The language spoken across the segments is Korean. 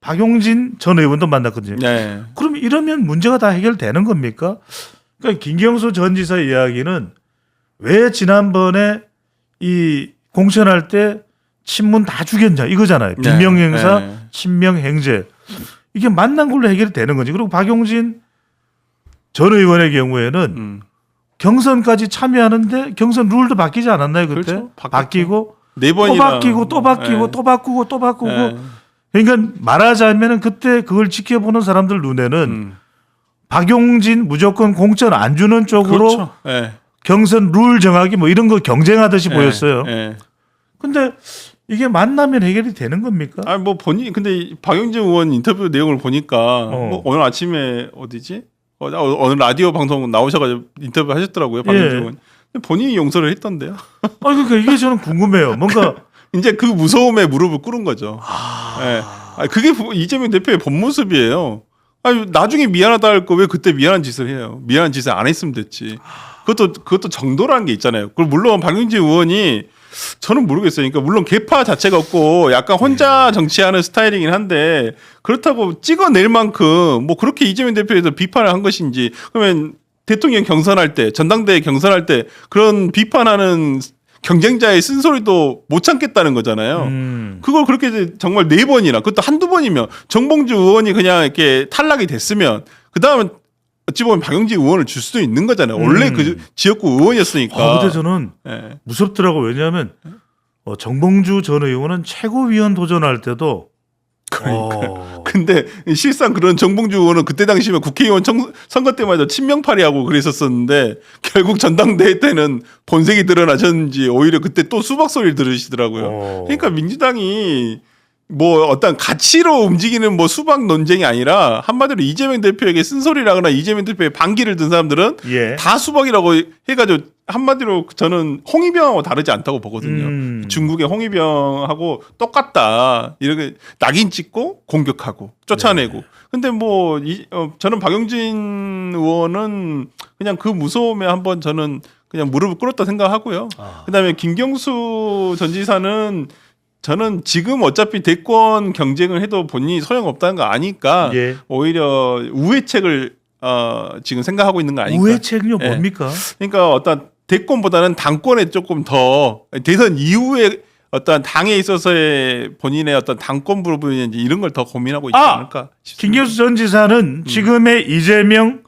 박용진 전 의원도 만났거든요. 네. 그럼 이러면 문제가 다 해결되는 겁니까? 그러니까 김경수 전 지사 이야기는 왜 지난번에 이 공천할 때 친문 다 죽였냐 이거잖아요. 네. 빈명행사, 네. 친명행제 이게 만난 걸로 해결이 되는 거지. 그리고 박용진 전 의원의 경우에는 음. 경선까지 참여하는데 경선 룰도 바뀌지 않았나요 그때? 그렇죠. 바뀌고 네또 번이나 바뀌고 또 바뀌고 네. 또 바꾸고 또 바꾸고 네. 그러니까 말하자면은 그때 그걸 지켜보는 사람들 눈에는 음. 박용진 무조건 공천 안 주는 쪽으로 그렇죠. 네. 경선 룰 정하기 뭐 이런 거 경쟁하듯이 네. 보였어요. 네. 근데 이게 만나면 해결이 되는 겁니까? 아니 뭐 본인 근데 이 박영진 의원 인터뷰 내용을 보니까 뭐 오늘 아침에 어디지? 어, 어, 어느 라디오 방송 나오셔가지고 인터뷰 하셨더라고요 박영진 예. 의원. 근데 본인이 용서를 했던데요. 아 그러니까 이게 저는 궁금해요. 뭔가 이제 그 무서움에 무릎을 꿇은 거죠. 예. 아, 그게 부- 이재명 대표의 본 모습이에요. 아니 나중에 미안하다 할 거 왜 그때 미안한 짓을 해요? 미안한 짓을 안 했으면 됐지. 그것도 그것도 정도라는 게 있잖아요. 그리고 물론 박용진 의원이 저는 모르겠어요. 그러니까 물론 개파 자체가 없고 약간 혼자 정치하는 스타일이긴 한데 그렇다고 찍어낼 만큼 뭐 그렇게 이재명 대표에 서 비판을 한 것인지 그러면 대통령 경선할 때 전당대회 경선할 때 그런 비판하는 경쟁자의 쓴소리도 못 참겠다는 거잖아요. 음. 그걸 그렇게 이제 정말 네 번이나 그것도 한두 번이면 정봉주 의원이 그냥 이렇게 탈락이 됐으면 그 다음은 어찌 보면 박영진 의원을 줄 수도 있는 거잖아요. 원래 음. 그 지역구 의원이었으니까. 아, 근데 저는 예. 무섭더라고 왜냐하면 어, 정봉주 전 의원은 최고위원 도전할 때도 어, 근데 실상 그런 정봉주 의원은 그때 당시면 국회의원 청- 선거 때마다 친명팔이하고 그랬었었는데 결국 전당대회 때는 본색이 드러나셨는지 오히려 그때 또 수박 소리를 들으시더라고요. 어. 그러니까 민주당이 뭐 어떤 가치로 움직이는 뭐 수박 논쟁이 아니라 한마디로 이재명 대표에게 쓴소리라거나 이재명 대표의 반기를 든 사람들은 예. 다 수박이라고 해가지고 한마디로 저는 홍위병하고 다르지 않다고 보거든요. 음. 중국의 홍위병하고 똑같다. 이렇게 낙인 찍고 공격하고 쫓아내고. 네. 근데 뭐 이, 어, 저는 박용진 의원은 그냥 그 무서움에 한번 저는 그냥 무릎을 꿇었다 생각하고요. 아. 그다음에 김경수 전 지사는 저는 지금 어차피 대권 경쟁을 해도 본인이 소용없다는 거 아니까 예. 오히려 우회책을 어, 지금 생각하고 있는 거 아닐까. 우회책요 예. 뭡니까? 그러니까 어떤 대권보다는 당권에 조금 더 대선 이후에 어떤 당에 있어서의 본인의 어떤 당권 부분인지 이런 걸 더 고민하고 있지 아! 않을까 싶습니다. 김경수 전 지사는 음. 지금의 이재명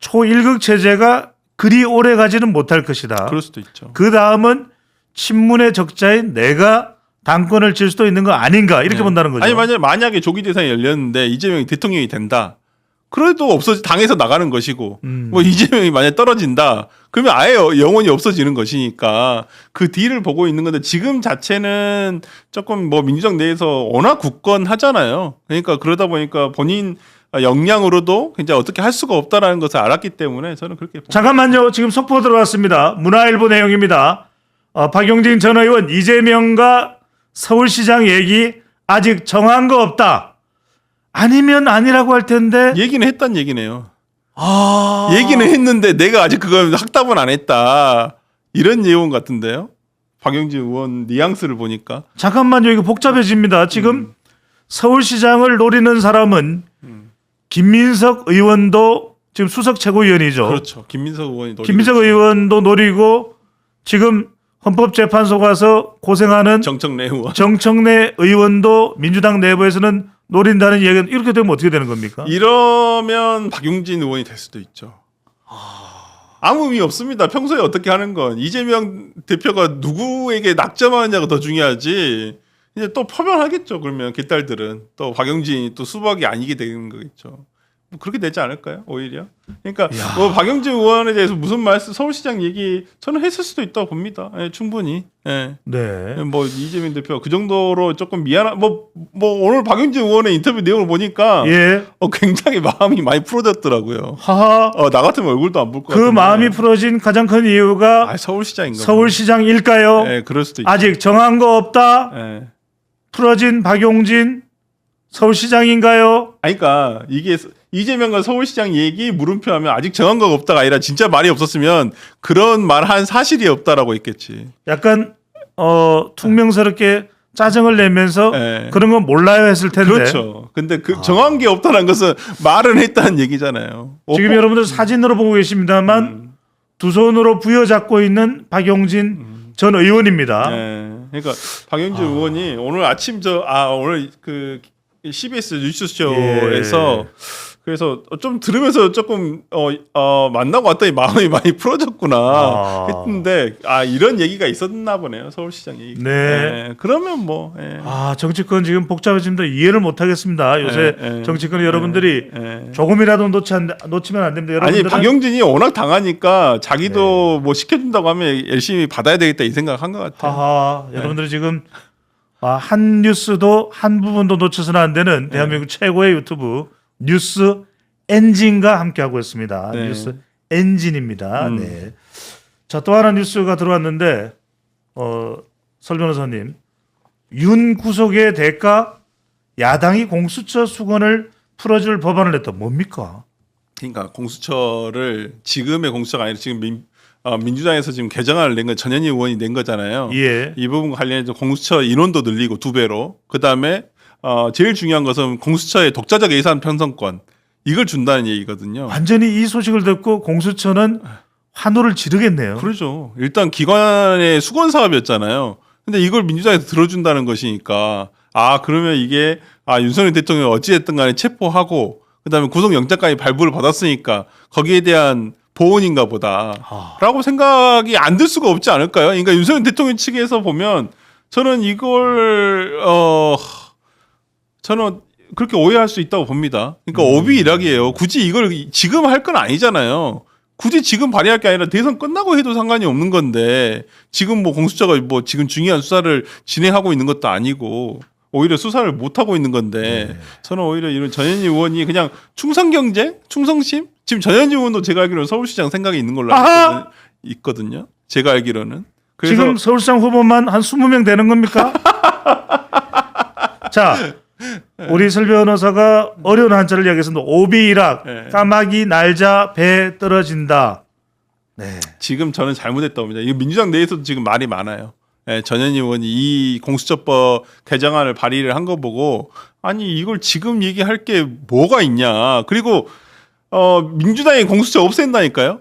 초일극 체제가 그리 오래 가지는 못할 것이다. 그럴 수도 있죠. 그 다음은 친문의 적자인 내가 당권을 질 수도 있는 거 아닌가 이렇게 네. 본다는 거죠. 아니 만약 만약에 조기 대선이 열렸는데 이재명이 대통령이 된다. 그래도 없어지 당에서 나가는 것이고 음. 뭐 이재명이 만약 떨어진다. 그러면 아예 영원히 없어지는 것이니까 그 딜을 보고 있는 건데 지금 자체는 조금 뭐 민주당 내에서 워낙 굳건하잖아요. 그러니까 그러다 보니까 본인 역량으로도 굉장히 어떻게 할 수가 없다라는 것을 알았기 때문에 저는 그렇게. 잠깐만요. 지금 속보 들어왔습니다. 문화일보 내용입니다. 어, 박용진 전 의원 이재명과 서울시장 얘기 아직 정한 거 없다. 아니면 아니라고 할 텐데. 얘기는 했단 얘기네요. 아. 얘기는 했는데 내가 아직 그걸 확답은 안 했다. 이런 내용 같은데요. 박영진 의원 뉘앙스를 보니까 잠깐만요. 이거 복잡해집니다. 지금 음. 서울시장을 노리는 사람은 김민석 의원도 지금 수석 최고위원이죠. 그렇죠. 김민석 의원이 노리고 김민석. 의원도 노리고 지금 헌법재판소 가서 고생하는 정청래 의원 정청래 의원도 민주당 내부에서는 노린다는 이야기는 이렇게 되면 어떻게 되는 겁니까? 이러면 박용진 의원이 될 수도 있죠. 아무 의미 없습니다. 평소에 어떻게 하는 건 이재명 대표가 누구에게 낙점하느냐가 더 중요하지. 이제 또 표명하겠죠. 그러면 개딸들은 또 박영진이 또 수박이 아니게 되는 거겠죠. 뭐 그렇게 되지 않을까요? 오히려. 그러니까 뭐 박영진 의원에 대해서 무슨 말씀 서울시장 얘기 저는 했을 수도 있다고 봅니다. 예, 충분히. 예. 네. 뭐 이재명 대표 그 정도로 조금 미안한 뭐뭐 오늘 박영진 의원의 인터뷰 내용을 보니까 예. 어, 굉장히 마음이 많이 풀어졌더라고요. 하하. 어, 나 같으면 얼굴도 안 볼것그 같은데. 마음이 풀어진 가장 큰 이유가 아, 서울시장인가 서울시장일까요? 예, 그럴 수도 있죠. 아직 정한 거 없다. 예. 풀어진 박용진 서울시장인가요? 아니 그러니까 이게 서- 이재명과 서울시장 얘기 물음표 하면 아직 정한 거 없다가 아니라 진짜 말이 없었으면 그런 말 한 사실이 없다라고 했겠지. 약간 어 퉁명스럽게 짜증을 내면서 네. 그런 건 몰라요 했을 텐데 그렇죠. 근데 그 정한 게 없다는 것은 말은 했다는 얘기잖아요. 지금 어, 여러분들 사진으로 보고 계십니다만 음. 두 손으로 부여잡고 있는 박용진 전 의원입니다. 네. 그러니까 박영진 아. 의원이 오늘 아침 저 아 오늘 그 CBS 뉴스쇼에서 예. 그래서 좀 들으면서 조금 어, 어 만나고 왔더니 마음이 많이 풀어졌구나 아. 했는데 아 이런 얘기가 있었나 보네요 서울시장 얘기. 네. 그러면 뭐 예. 아 정치권 지금 복잡해집니다. 이해를 못 하겠습니다. 요새 예, 예. 정치권 여러분들이 예. 조금이라도 놓치 안, 놓치면 안 됩니다. 아니 박영진이 워낙 당하니까 네. 자기도 뭐 시켜준다고 하면 열심히 받아야 되겠다 이 생각 한것 같아요. 하하 네. 여러분들이 지금 아, 한 뉴스도 한 부분도 놓쳐서는 안 되는 네. 대한민국 최고의 유튜브 뉴스 엔진과 함께 하고 있습니다. 네. 뉴스 엔진입니다. 음. 네. 자, 또 하나 뉴스가 들어왔는데 어, 설 변호사님 윤 구속의 대가 야당이 공수처 수건을 풀어줄 법안을 냈다. 뭡니까? 그러니까 공수처를 지금의 공수처가 아니라 지금 민, 어, 민주당에서 지금 개정안을 낸 건 전현희 의원이 낸 거잖아요. 예. 이 부분과 관련해서 공수처 인원도 늘리고 두 배로 그 다음에 어, 제일 중요한 것은 공수처의 독자적 예산 편성권 이걸 준다는 얘기거든요. 완전히 이 소식을 듣고 공수처는 환호를 지르겠네요. 그러죠. 일단 기관의 수건 사업이었잖아요. 근데 이걸 민주당에서 들어준다는 것이니까 아 그러면 이게 아 윤석열 대통령이 어찌됐든 간에 체포하고 그다음에 구속영장까지 발부를 받았으니까 거기에 대한 보온인가 보다. 아. 라고 생각이 안 들 수가 없지 않을까요? 그러니까 윤석열 대통령 측에서 보면 저는 이걸 어 저는 그렇게 오해할 수 있다고 봅니다. 그러니까 음. 오비 일학이에요. 굳이 이걸 지금 할 건 아니잖아요. 굳이 지금 발의할 게 아니라 대선 끝나고 해도 상관이 없는 건데 지금 뭐 공수처가 뭐 지금 중요한 수사를 진행하고 있는 것도 아니고 오히려 수사를 못 하고 있는 건데 네. 저는 오히려 이런 전현희 의원이 그냥 충성 경쟁, 충성심 지금 전현희 의원도 제가 알기로는 서울시장 생각이 있는 걸로! 알고 있거든요. 제가 알기로는 지금 서울시장 후보만 한 20명 되는 겁니까? 자, 우리 설 변호사가 어려운 한자를 이야기했습니다. 오비일학, 네. 까마귀 날자 배 떨어진다. 네. 지금 저는 잘못했다고 봅니다. 이거 민주당 내에서도 지금 말이 많아요. 예, 전현희 의원이 이 공수처법 개정안을 발의를 한 거 보고 아니 이걸 지금 얘기할 게 뭐가 있냐. 그리고 어 민주당이 공수처 없앤다니까요.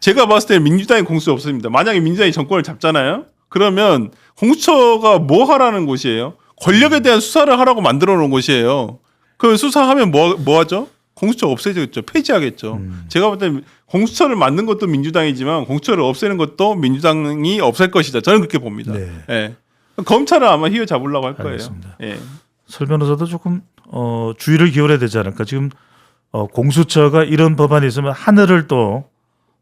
제가 봤을 때는 민주당이 공수처 없습니다. 만약에 민주당이 정권을 잡잖아요. 그러면 공수처가 뭐 하라는 곳이에요? 권력에 대한 수사를 하라고 만들어 놓은 곳이에요. 그 수사하면 뭐, 뭐 하죠? 공수처 없애겠죠. 폐지하겠죠. 제가 볼 때는 공수처를 만든 것도 민주당이지만 공수처를 없애는 것도 민주당이 없앨 것이다. 저는 그렇게 봅니다. 네. 예. 검찰은 아마 휘어 잡으려고 할 거예요. 알겠습니다. 예. 설 변호사도 조금 어, 주의를 기울여야 되지 않을까. 지금 어, 공수처가 이런 법안이 있으면 하늘을 또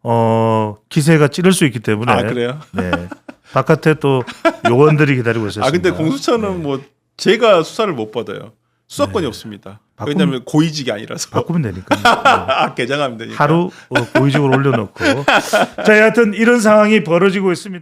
어, 기세가 찌를 수 있기 때문에 아 그래요? 네. 바깥에 또 요원들이 기다리고 있었습니다. 아 근데 공수처는 네. 뭐 제가 수사를 못 받아요. 수사권이 네. 없습니다. 바꾸면- 왜냐하면 고위직이 아니라서 바꾸면 되니까. 네. 아, 개장하면 되니까. 하루 어, 고위직으로 올려놓고 자 여하튼 이런 상황이 벌어지고 있습니다.